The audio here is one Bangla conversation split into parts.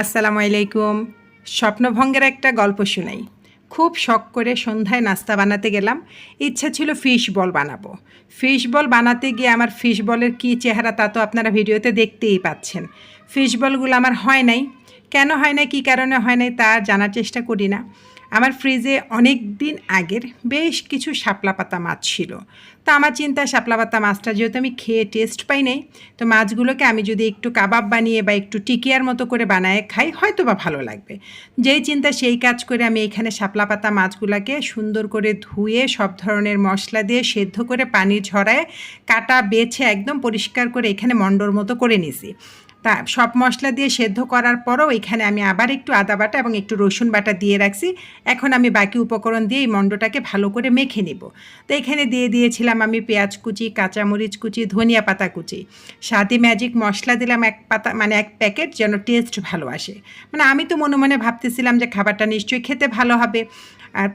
আসসালামু আলাইকুম। স্বপ্নভঙ্গের একটা গল্প শুনাই। খুব শখ করে সন্ধ্যায় নাস্তা বানাতে গেলাম। ইচ্ছা ছিল ফিশ বল বানাবো। ফিশ বল বানাতে গিয়ে আমার ফিশ বলের কী চেহারা তা তো আপনারা ভিডিওতে দেখতেই পাচ্ছেন। ফিশ বলগুলো আমার হয় নাই। কেন হয় না কী কারণে হয় নাই তা জানার চেষ্টা করি না। আমার ফ্রিজে অনেক দিন আগের বেশ কিছু শাপলা পাতা মাছ ছিল। তা আমার চিন্তা শাপলা পাতা মাছটা যেহেতু আমি খেয়ে টেস্ট পাই নাই, তো মাছগুলোকে আমি যদি একটু কাবাব বানিয়ে বা একটু টিকিয়ার মতো করে বানায় খাই হয়তো বা ভালো লাগবে। যেই চিন্তা সেই কাজ করে আমি এখানে শাপলা পাতা মাছগুলোকে সুন্দর করে ধুয়ে, সব ধরনের মশলা দিয়ে সেদ্ধ করে পানি ঝরায়, কাটা, বেছে একদম পরিষ্কার করে এখানে মণ্ডর মতো করে নিছি। সব মশলা দিয়ে সেদ্ধ করার পরও এখানে আমি আবার একটু আদা বাটা এবং একটু রসুন বাটা দিয়ে রাখছি। এখন আমি বাকি উপকরণ দিয়ে এই মণ্ডটাকে ভালো করে মেখে নিব। তো এখানে দিয়ে দিয়েছিলাম আমি পেঁয়াজ কুচি, কাঁচামরিচ কুচি, ধনিয়া পাতা কুচি। সাথে ম্যাজিক মশলা দিলাম এক পাতা মানে এক প্যাকেট যেন টেস্ট ভালো আসে। মানে আমি তো মনে মনে ভাবতেছিলাম যে খাবারটা নিশ্চয়ই খেতে ভালো হবে।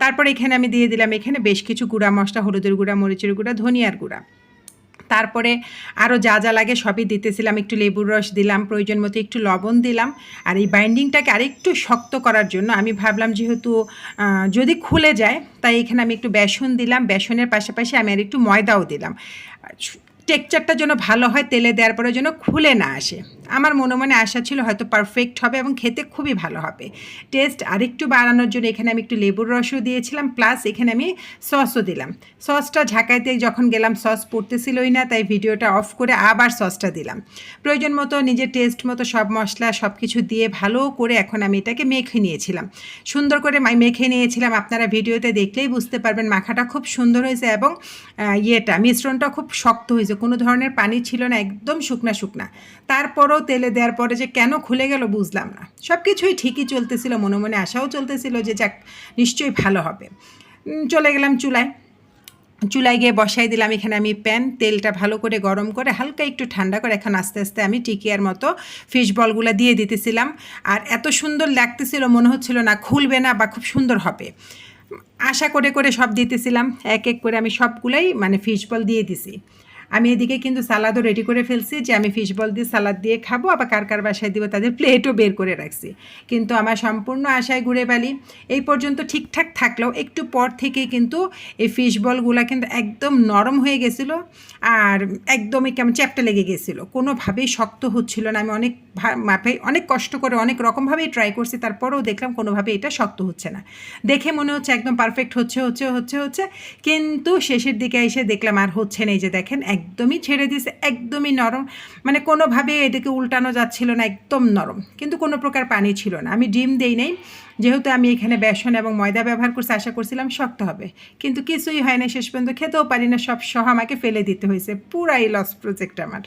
তারপর এখানে আমি দিয়ে দিলাম এখানে বেশ কিছু গুঁড়া মশলা, হলুদের গুঁড়া, মরিচের গুঁড়া, ধনিয়ার গুঁড়া। তারপরে আরও যা যা লাগে সবই দিতেছিলাম, একটু লেবুর রস দিলাম, প্রয়োজন মতো একটু লবণ দিলাম। আর এই বাইন্ডিংটাকে আরেকটু শক্ত করার জন্য আমি ভাবলাম যেহেতু যদি খুলে যায়, তাই এখানে আমি একটু বেসন দিলাম। বেসনের পাশাপাশি আমি আর একটু ময়দাও দিলাম। টেক্সচারটা যেন ভালো হয়, তেলে দেওয়ার পরে যেন খুলে না আসে। আমার মনে মনে আশা ছিল হয়তো পারফেক্ট হবে এবং খেতে খুবই ভালো হবে। টেস্ট আরেকটু বাড়ানোর জন্য এখানে আমি একটু লেবুর রসও দিয়েছিলাম প্লাস এখানে আমি সসও দিলাম। সসটা ঝাঁকাইতে যখন গেলাম সস পড়তেছিলই না, তাই ভিডিওটা অফ করে আবার সসটা দিলাম। প্রয়োজন মতো নিজের টেস্ট মতো সব মশলা সব কিছু দিয়ে ভালো করে এখন আমি এটাকে মেখে নিয়েছিলাম। সুন্দর করে মেখে নিয়েছিলাম, আপনারা ভিডিওতে দেখলেই বুঝতে পারবেন মাখাটা খুব সুন্দর হয়েছে এবং ইয়েটা, মিশ্রণটা খুব শক্ত হয়েছে। কোনো ধরনের পানি ছিল না, একদম শুকনা শুকনা। তারপরও তেলে দেওয়ার পরে যে কেন খুলে গেল বুঝলাম না। সব কিছুই ঠিকই চলতেছিল, মনে মনে আশাও চলতেছিল যে যাক, নিশ্চয়ই ভালো হবে। চলে গেলাম চুলায়। চুলায় গিয়ে বসাই দিলাম, এখানে আমি প্যান, তেলটা ভালো করে গরম করে হালকা একটু ঠান্ডা করে এখন আস্তে আস্তে আমি টিকিয়ার মতো ফিশ বলগুলো দিয়ে দিতেছিলাম। আর এত সুন্দর লাগতেছিল, মনে হচ্ছিল না খুলবে না বা খুব সুন্দর হবে। আশা করে করে সব দিতেছিলাম, এক এক করে আমি সবগুলাই মানে ফিশ বল দিয়ে দিছি। আমি এদিকে কিন্তু সালাদও রেডি করে ফেলছি যে আমি ফিশ বল দিয়ে সালাদ দিয়ে খাব, আবার কার কার বাসায় দিব তাদের প্লেটও বের করে রাখছি। কিন্তু আমার সম্পূর্ণ আশায় ঘুরে বালি এই পর্যন্ত ঠিকঠাক থাকলেও একটু পর থেকেই কিন্তু এই ফিশ বলগুলো কিন্তু একদম নরম হয়ে গেছিল আর একদমই কেমন চ্যাপটা লেগে গেছিল। কোনোভাবেই শক্ত হচ্ছিল না। আমি অনেক মাপে অনেক কষ্ট করে অনেক রকমভাবেই ট্রাই করছি, তারপরেও দেখলাম কোনোভাবে এটা শক্ত হচ্ছে না। দেখে মনে হচ্ছে একদম পারফেক্ট হচ্ছে হচ্ছে হচ্ছে হচ্ছে। কিন্তু শেষের দিকে এসে দেখলাম আর হচ্ছে না। এই যে দেখেন একদমই ছেড়ে দিয়েছে, একদমই নরম। মানে কোনোভাবে এদিকে উল্টানো যাচ্ছিল না, একদম নরম। কিন্তু কোনো প্রকার পানি ছিল না। আমি ডিম দেই নাই। যেহেতু আমি এখানে বেসন এবং ময়দা ব্যবহার করছি, আশা করছিলাম শক্ত হবে। কিন্তু কিছুই হয় না শেষ পর্যন্ত খেতেও পারি না। সব সহ আমাকে ফেলে দিতে হয়েছে। পুরাই লস প্রজেক্ট আমার।